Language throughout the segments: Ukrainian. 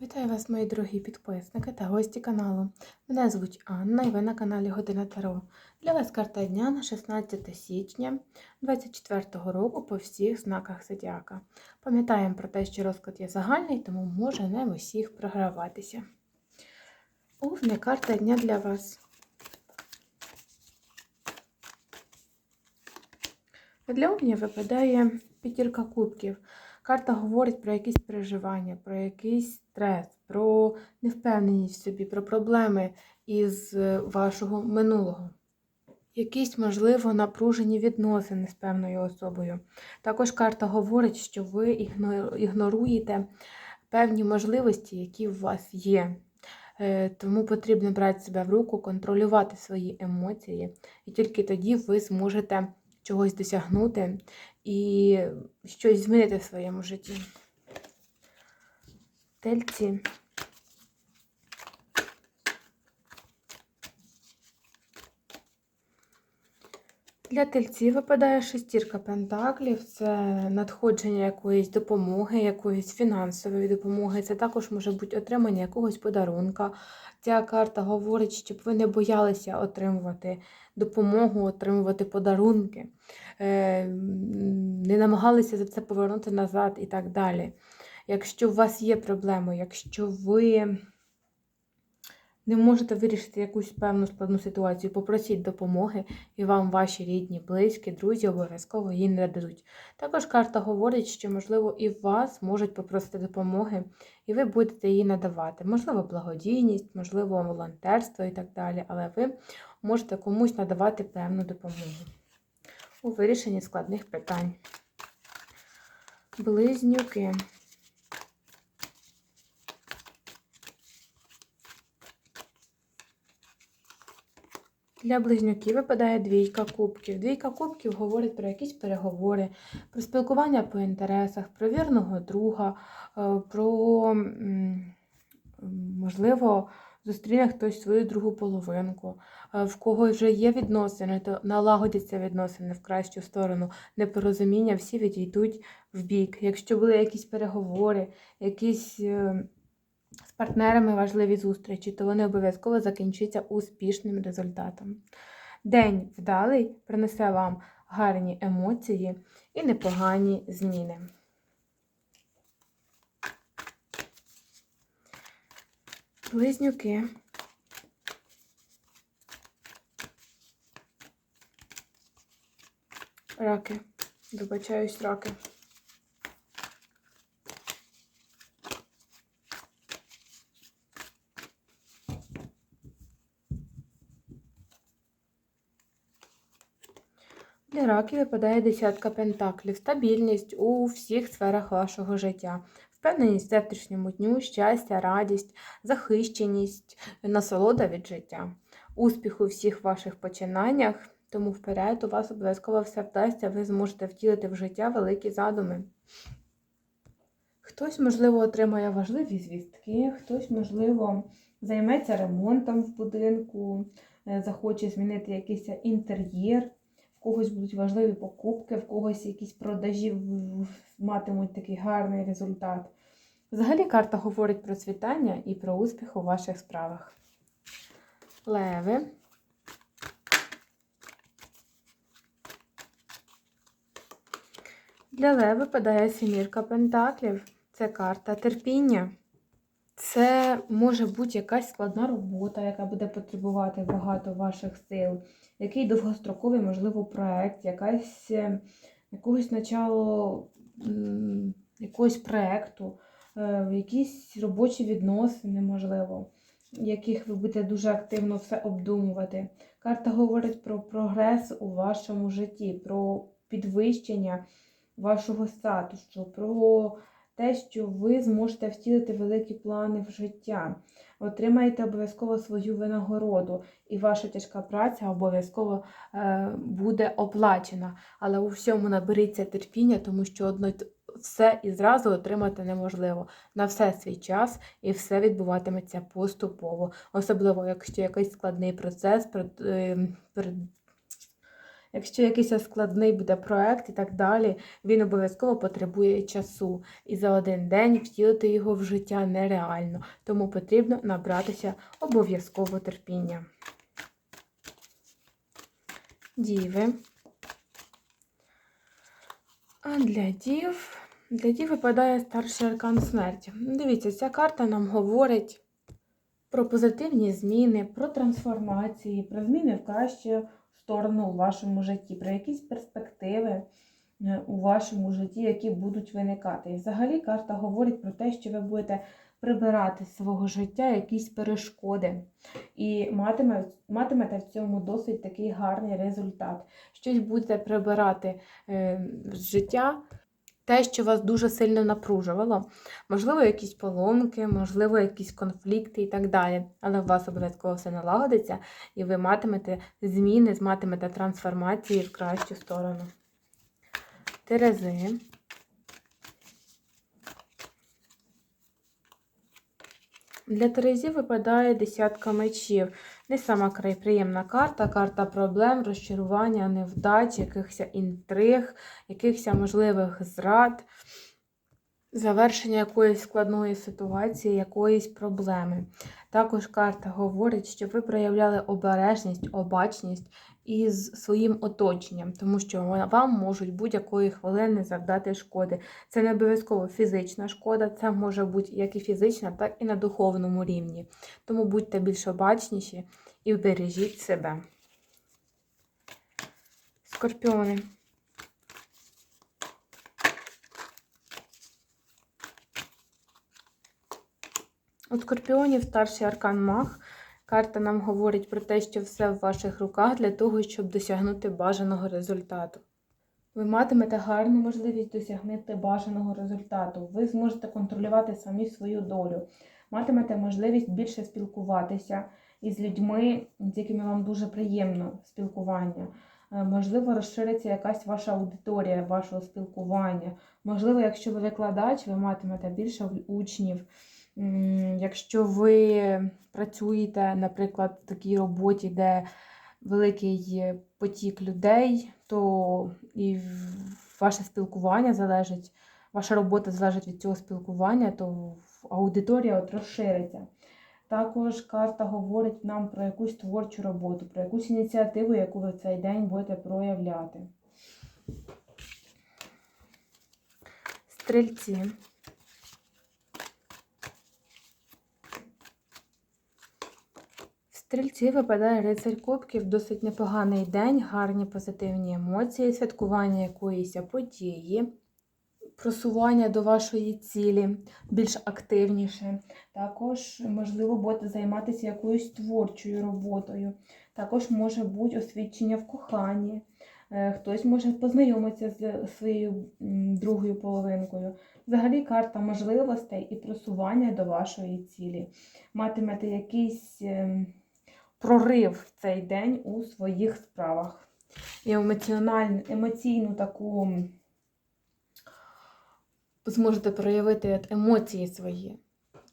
Вітаю вас, мої дорогі підписники та гості каналу. Мене звуть Анна і ви на каналі Година Таро. Для вас карта дня на 16 січня 2024 року по всіх знаках Зодіака. Пам'ятаємо про те, що розклад є загальний, тому може не в усіх програватися. Овни, карта дня для вас. Для овнів випадає п'ятірка кубків. Карта говорить про якісь переживання, про якийсь стрес, про невпевненість в собі, про проблеми із е, вашого минулого. Якісь, можливо, напружені відносини з певною особою. Також карта говорить, що ви ігноруєте певні можливості, які у вас є. Е, Тому потрібно брати себе в руку, контролювати свої емоції, і тільки тоді ви зможете чогось досягнути і щось змінити в своєму житті. Тельці. Для тельців випадає шестірка пентаклів, це надходження якоїсь допомоги, якоїсь фінансової допомоги. Це також може бути отримання якогось подарунка. Ця карта говорить, щоб ви не боялися отримувати допомогу, отримувати подарунки, е, не намагалися за це повернути назад і так далі. Якщо у вас є проблеми, якщо ви не можете вирішити якусь певну складну ситуацію, попросіть допомоги, і вам ваші рідні, близькі, друзі обов'язково її не дадуть. Також карта говорить, що, можливо, і вас можуть попросити допомоги, і ви будете її надавати. Можливо, благодійність, можливо, волонтерство і так далі, але ви можете комусь надавати певну допомогу у вирішенні складних питань. Близнюки. Для близнюків випадає двійка кубків. Двійка кубків говорить про якісь переговори, про спілкування по інтересах, про вірного друга, е, про, можливо, зустріне хтось свою другу половинку, е, в кого вже є відносини, то налагодяться відносини в кращу сторону, непорозуміння, всі відійдуть в бік. Якщо були якісь переговори, якісь. Партнерами важливі зустрічі, то вони обов'язково закінчаться успішним результатом. День вдалий принесе вам гарні емоції і непогані зміни. Близнюки. Раки. Вибачаюсь, раки. Для раків випадає десятка пентаклів, стабільність у всіх сферах вашого життя, впевненість в завтрашньому дню, щастя, радість, захищеність, насолода від життя, успіх у всіх ваших починаннях. Тому вперед у вас обов'язково все вдасться, ви зможете втілити в життя великі задуми. Хтось, можливо, отримає важливі звістки, хтось, можливо, займеться ремонтом в будинку, е, захоче змінити якийсь інтер'єр когось будуть важливі покупки, в когось якісь продажі матимуть такий гарний результат. Взагалі карта говорить про цвітання і про успіх у ваших справах. Леви. Для леви випадає сімірка пентаклів. Це карта терпіння. Це може бути якась складна робота, яка буде потребувати багато ваших сил, який довгостроковий, можливо, проект, якась, е, якогось начало якогось проекту, е, якісь робочі відносини, можливо, яких ви будете дуже активно все обдумувати. Карта говорить про прогрес у вашому житті, про підвищення вашого статусу, про те, що ви зможете втілити великі плани в життя. Отримаєте обов'язково свою винагороду, і ваша тяжка праця обов'язково е, буде оплачена. Але у всьому наберіться терпіння, тому що одно все і зразу отримати неможливо. На все свій час і все відбуватиметься поступово. Особливо, якщо якийсь складний процес, е, Якщо якийсь складний буде проект і так далі, він обов'язково потребує часу. І за один день втілити його в життя нереально. Тому потрібно набратися обов'язково терпіння. Діви. А для дів, для дів випадає старший аркан смерті. Дивіться, ця карта нам говорить про позитивні зміни, про трансформації, про зміни в кращу сторону у вашому житті, про якісь перспективи е, у вашому житті, які будуть виникати. І взагалі карта говорить про те, що ви будете прибирати з свого життя якісь перешкоди. І матиме, матимете в цьому досить такий гарний результат. Щось будете прибирати е, з життя. Те, що вас дуже сильно напружувало, можливо, якісь поломки, можливо, якісь конфлікти і так далі. Але у вас обов'язково все налагодиться, і ви матимете зміни, матимете трансформації в кращу сторону. Терези. Для Терезів випадає десятка мечів. Не сама край приємна карта, карта проблем, розчарування, невдач, якихось інтриг, якихось можливих зрад, завершення якоїсь складної ситуації, якоїсь проблеми. Також карта говорить, щоб ви проявляли обережність, обачність із своїм оточенням, тому що вам можуть будь-якої хвилини завдати шкоди. Це не обов'язково фізична шкода, це може бути як і фізична, так і на духовному рівні. Тому будьте більш обачніші і вбережіть себе. Скорпіони. У скорпіонів старший аркан маг. Карта нам говорить про те, що все в ваших руках для того, щоб досягнути бажаного результату. Ви матимете гарну можливість досягнути бажаного результату. Ви зможете контролювати самі свою долю, матимете можливість більше спілкуватися із людьми, з якими вам дуже приємно спілкування. Е, Можливо, розшириться якась ваша аудиторія вашого спілкування. Можливо, якщо ви викладач, ви матимете більше учнів. Якщо ви працюєте, наприклад, в такій роботі, де великий потік людей, то і ваше спілкування залежить, ваша робота залежить від цього спілкування, то аудиторія от розшириться. Також карта говорить нам про якусь творчу роботу, про якусь ініціативу, яку ви в цей день будете проявляти. Стрільці. В Стрільці випадає рицарь кубків, досить непоганий день, гарні позитивні емоції, святкування якоїсь події, просування до вашої цілі більш активніше. Також, можливо, будете займатися якоюсь творчою роботою. Також може бути освідчення в коханні. Е, Хтось може познайомитися з своєю другою половинкою. Взагалі карта можливостей і просування до вашої цілі. Матимете якийсь ем, прорив в цей день у своїх справах. І емоціональну, емоційну таку зможете проявити емоції свої,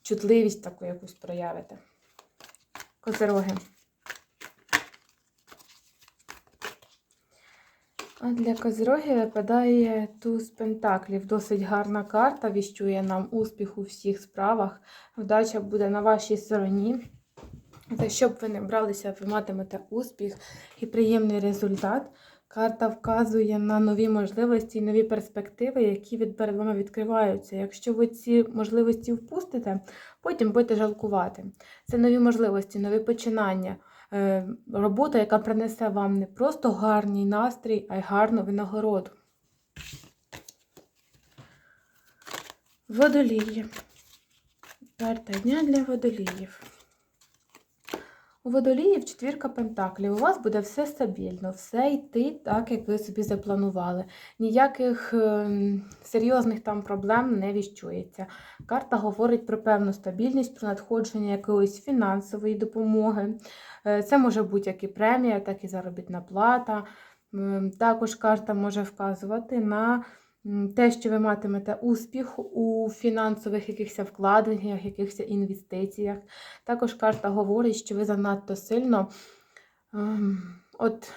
чутливість таку якусь проявите. Козероги. А для козирогів випадає туз пентаклів. Досить гарна карта, віщує нам успіх у всіх справах. Вдача буде на вашій стороні. За що б ви не бралися, ви матимете успіх і приємний результат. Карта вказує на нові можливості і нові перспективи, які від перед вами відкриваються. Якщо ви ці можливості впустите, потім будете жалкувати. Це нові можливості, нові починання. Е, Робота, яка принесе вам не просто гарний настрій, а й гарну винагороду. Водолії. Карта дня для водоліїв. У водоліїв четвірка пентаклів. У вас буде все стабільно, все йти так, як ви собі запланували. Ніяких ем, серйозних там проблем не віщується. Карта говорить про певну стабільність, про надходження якоїсь фінансової допомоги. Е, Це може бути як і премія, так і заробітна плата. М, Також карта може вказувати на те, що ви матимете успіх у фінансових якихось вкладеннях, якихось інвестиціях. Також карта говорить, що ви занадто сильно ем, от,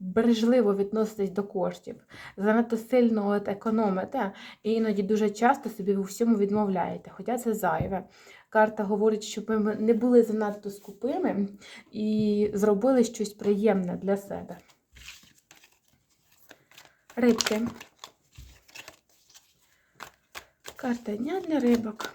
бережливо відноситесь до коштів, занадто сильно от економите, і іноді дуже часто собі у всьому відмовляєте, хоча це зайве. Карта говорить, щоб ви не були занадто скупими і зробили щось приємне для себе. Рибки. Карта дня для рибок.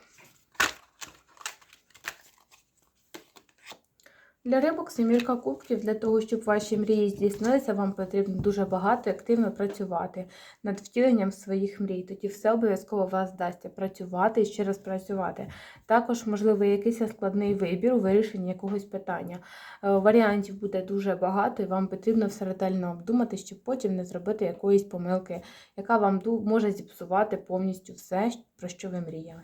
Для рибок семірка кубків, для того, щоб ваші мрії здійснилися, вам потрібно дуже багато і активно працювати над втіленням своїх мрій. Тоді все обов'язково вас вдасться працювати і ще раз працювати. Також, можливо, якийсь складний вибір у вирішенні якогось питання. Е, Варіантів буде дуже багато, і вам потрібно все ретельно обдумати, щоб потім не зробити якоїсь помилки, яка вам може зіпсувати повністю все, про що ви мріяли.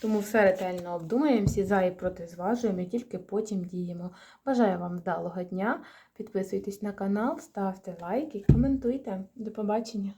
Тому все ретельно обдумаємо, всі за і проти зважуємо і тільки потім діємо. Бажаю вам вдалого дня. Підписуйтесь на канал, ставте лайки, коментуйте. До побачення!